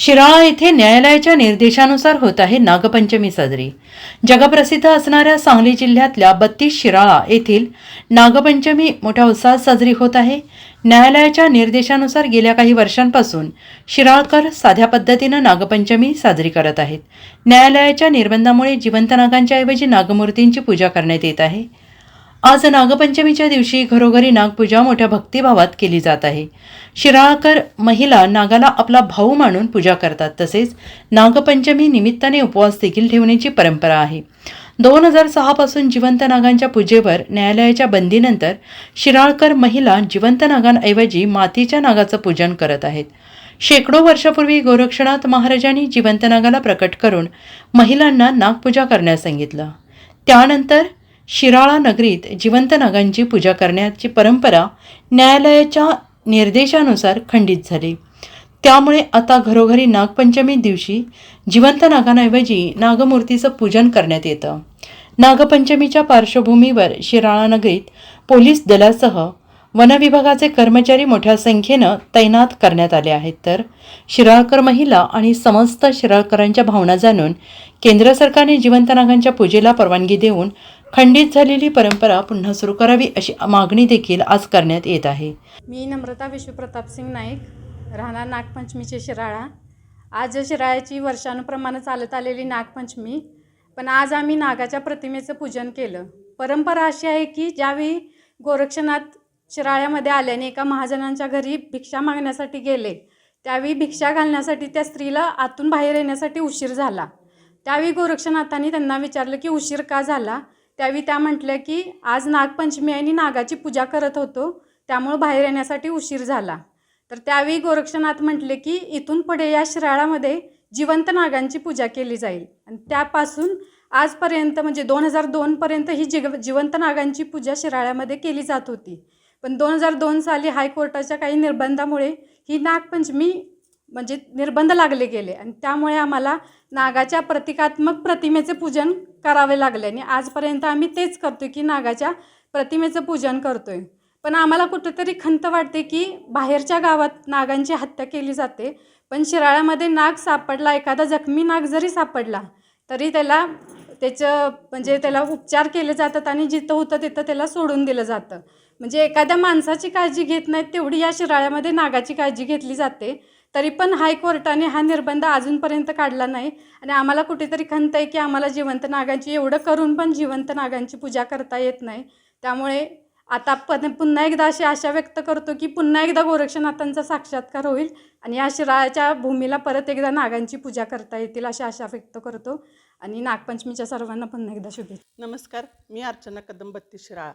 शिराळा येथे न्यायालयाच्या निर्देशानुसार होत आहे नागपंचमी साजरी. जगप्रसिद्ध असणाऱ्या सांगली जिल्ह्यातल्या बत्तीस शिराळा येथील नागपंचमी मोठ्या उत्साहात साजरी होत आहे. न्यायालयाच्या निर्देशानुसार गेल्या काही वर्षांपासून शिराळकर साध्या पद्धतीनं नागपंचमी साजरी करत आहेत. न्यायालयाच्या निर्बंधामुळे जिवंत नागांच्या ऐवजी नागमूर्तींची पूजा करण्यात येत आहे. आज नागपंचमीच्या दिवशी घरोघरी नागपूजा मोठ्या भक्तिभावात केली जात आहे. शिराळकर महिला नागाला आपला भाऊ मानून पूजा करतात. तसेच नागपंचमी निमित्ताने उपवास देखील ठेवण्याची परंपरा आहे. दोन हजार सहापासून जिवंत नागांच्या पूजेवर न्यायालयाच्या बंदीनंतर शिराळकर महिला जिवंत नागांऐवजी मातीच्या नागाचं पूजन करत आहेत. शेकडो वर्षापूर्वी गोरक्षनाथ महाराजांनी जिवंत नागाला प्रकट करून महिलांना नागपूजा करण्यास सांगितलं. त्यानंतर शिराळा नगरीत जिवंत नागांची पूजा करण्याची परंपरा न्यायालयाच्या निर्देशानुसार खंडित झाली. त्यामुळे आता घरोघरी नागपंचमी दिवशी जिवंत नागांऐवजी नागमूर्तीचं पूजन करण्यात येतं. नागपंचमीच्या पार्श्वभूमीवर शिराळा नगरीत पोलीस दलासह वनविभागाचे कर्मचारी मोठ्या संख्येनं तैनात करण्यात आले आहेत. तर शिराळकर महिला आणि समस्त शिराळकरांच्या भावना जाणून केंद्र सरकारने जिवंत नागांच्या पूजेला परवानगी देऊन खंडित झालेली परंपरा पुन्हा सुरू करावी अशी मागणी देखील आज करण्यात येत आहे. मी नम्रता विश्वप्रताप सिंग नाईक राहणार नागपंचमीचे शिराळा. आज शिराळ्याची वर्षानुप्रमाणे चालत आलेली नागपंचमी पण आज आम्ही नागाच्या प्रतिमेचं पूजन केलं. परंपरा अशी आहे की ज्यावेळी गोरक्षनाथ शिराळ्यामध्ये आल्याने एका महाजनांच्या घरी भिक्षा मागण्यासाठी गेले त्यावेळी भिक्षा घालण्यासाठी त्या स्त्रीला आतून बाहेर येण्यासाठी उशीर झाला. त्यावेळी गोरक्षनाथांनी त्यांना विचारलं की उशीर का झाला? त्यावेळी त्या म्हटल्या की आज नागपंचमी आहे आणि नागाची पूजा करत होतो त्यामुळं बाहेर येण्यासाठी उशीर झाला. तर त्यावेळी गोरक्षनाथ म्हटले की इथून पुढे या शिराळामध्ये जिवंत नागांची पूजा केली जाईल. आणि त्यापासून आजपर्यंत म्हणजे दोन हजार दोनपर्यंत ही जिग जिवंत नागांची पूजा शिराळ्यामध्ये केली जात होती. पण दोन हजार दोन साली हायकोर्टाच्या काही निर्बंधामुळे ही नागपंचमी म्हणजे निर्बंध लागले गेले. आणि त्यामुळे आम्हाला नागाच्या प्रतिकात्मक प्रतिमेचे पूजन करावे लागले आणि आजपर्यंत आम्ही तेच करतो की नागाच्या प्रतिमेचं पूजन करतो आहे पण आम्हाला कुठेतरी खंत वाटते की बाहेरच्या गावात नागांची हत्या केली जाते. पण शिराळ्यामध्ये नाग सापडला एखादा जखमी नाग जरी सापडला तरी त्याला त्याचं म्हणजे त्याला उपचार केले जातात आणि जिथं होतं तिथं त्याला सोडून दिलं जातं. म्हणजे एखाद्या माणसाची काळजी घेत नाहीत तेवढी या शिराळ्यामध्ये नागाची काळजी घेतली जाते. तरी पण हायकोर्टाने हा निर्बंध अजूनपर्यंत काढला नाही. आणि आम्हाला कुठेतरी खंत आहे की आम्हाला जिवंत नागांची एवढं करून पण जिवंत नागांची पूजा करता येत नाही. त्यामुळे आता पण पुन्हा एकदा अशी आशा व्यक्त करतो की पुन्हा एकदा गोरक्षनाथांचा साक्षात्कार होईल आणि या शिराळाच्या भूमीला परत एकदा नागांची पूजा करता येतील अशी आशा व्यक्त करतो. आणि नागपंचमीच्या सर्वांना पुन्हा एकदा शुभेच्छा. नमस्कार. मी अर्चना कदम बत्तीस शिराळा.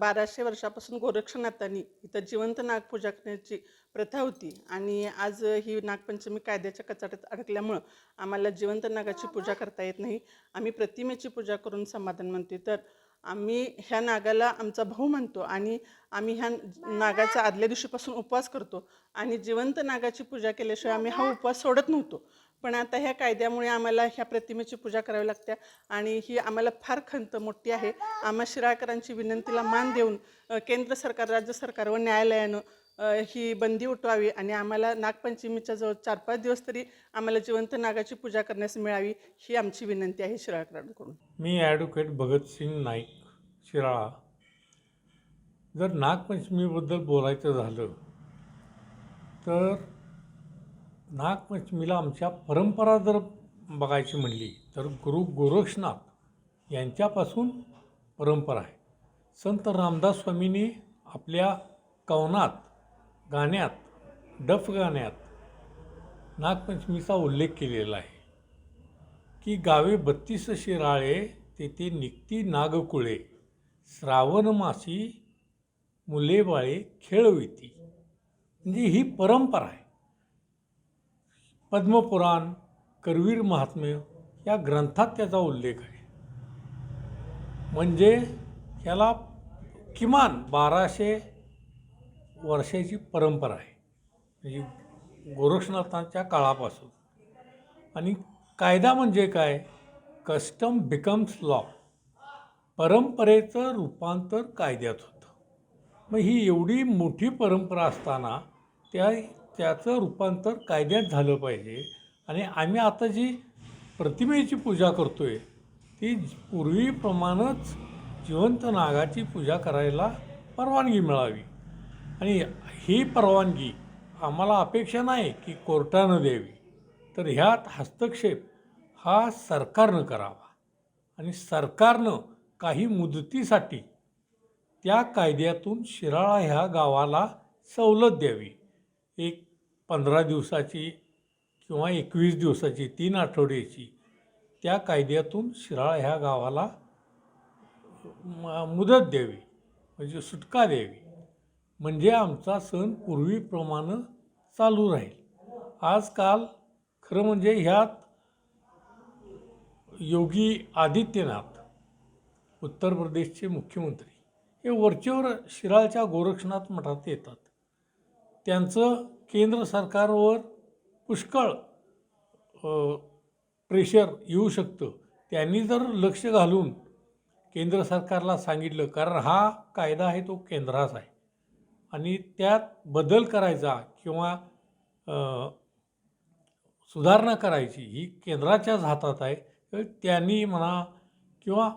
बाराशे वर्षापासून गोरक्षनाथांनी इथं जिवंत नागपूजा करण्याची प्रथा होती. आणि आज ही नागपंचमी कायद्याच्या कचाट्यात अडकल्यामुळं आम्हाला जिवंत नागाची पूजा करता येत नाही. आम्ही प्रतिमेची पूजा करून समाधान म्हणतो तर आम्ही ह्या नागाला आमचा भाऊ मानतो आणि आम्ही ह्या नागाचा आदल्या दिवशीपासून उपवास करतो. आणि जिवंत नागाची पूजा केल्याशिवाय आम्ही हा उपवास सोडत नव्हतो. पण आता ह्या कायद्यामुळे आम्हाला ह्या प्रतिमेची पूजा करावी लागते आणि ही आम्हाला फार खंत मोठी आहे. आम्हा शिराळकरांची विनंतीला मान देऊन केंद्र सरकार राज्य सरकार व न्यायालयानं ही बंदी उठवावी आणि आम्हाला नागपंचमीच्या जवळ चार पाच दिवस तरी आम्हाला जिवंत नागाची पूजा करण्यास मिळावी ही आमची विनंती आहे शिराळकरांकडून. मी ॲडव्होकेट भगतसिंग नाईक शिराळा. जर नागपंचमीबद्दल बोलायचं झालं तर नागपंचमीला आमच्या परंपरा जर बघायची म्हणली तर गुरु गोरक्षनाथ यांच्यापासून परंपरा आहे. संत रामदास स्वामींनी आपल्या कवनात गाण्यात डफ गाण्यात नागपंचमीचा उल्लेख केलेला आहे. की गावे बत्तीस शिराळे तेथे निघती नागकुळे श्रावण मासी मुले बाळे खेळविती म्हणजे ही परंपरा आहे. पद्मपुराण करवीर महात्म्य या ग्रंथात त्याचा उल्लेख आहे. म्हणजे ह्याला किमान बाराशे वर्षाची परंपरा आहे. म्हणजे गोरक्षनाथांच्या काळापासून. आणि कायदा म्हणजे काय? कस्टम बिकम्स लॉ परंपरेचं रूपांतर कायद्यात होतं. मग ही एवढी मोठी परंपरा असताना त्या त्याचं रूपांतर कायद्यात झालं पाहिजे. आणि आम्ही आता जी प्रतिमेची पूजा करतो आहे ती पूर्वीप्रमाणेच जिवंत नागाची पूजा करायला परवानगी मिळावी. आणि ही परवानगी आम्हाला अपेक्षा नाही की कोर्टानं द्यावी. तर ह्यात हस्तक्षेप हा सरकारनं करावा. आणि सरकारनं काही मुदतीसाठी त्या कायद्यातून शिराळा ह्या गावाला सवलत द्यावी. एक पंधरा दिवसाची किंवा एकवीस दिवसाची तीन आठवड्याची त्या कायद्यातून शिराळ ह्या गावाला मुदत द्यावी म्हणजे सुटका द्यावी. म्हणजे आमचा सण पूर्वीप्रमाणे चालू राहील. आजकाल खरं म्हणजे ह्यात योगी आदित्यनाथ उत्तर प्रदेशचे मुख्यमंत्री हे वरचेवर शिराळच्या गोरक्षनाथ मठात येतात. त्यांचं केंद्र सरकारवर पुष्कळ प्रेशर येऊ शकतं. त्यांनी जर लक्ष घालून केंद्र सरकारला सांगितलं कारण हा कायदा आहे तो केंद्राचा आहे. आणि त्यात बदल करायचा किंवा सुधारणा करायची ही केंद्राच्याच हातात आहे. तर त्यांनी म्हणा किंवा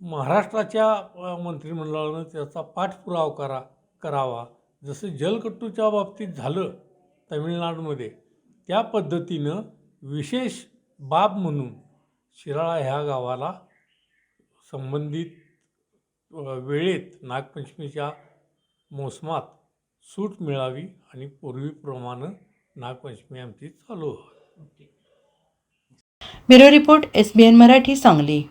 महाराष्ट्राच्या मंत्रिमंडळानं त्याचा पाठपुरावा करा करावा. जसं जलकट्टूच्या बाबतीत झालं तमिळनाडूमध्ये त्या पद्धतीनं विशेष बाब म्हणून शिराळा ह्या गावाला संबंधित वेळेत नागपंचमीच्या मोसमात सूट मिळावी आणि पूर्वीप्रमाणे नागपंचमी आमची चालू व्हावी. Bureau report S B N Marathi Sangli.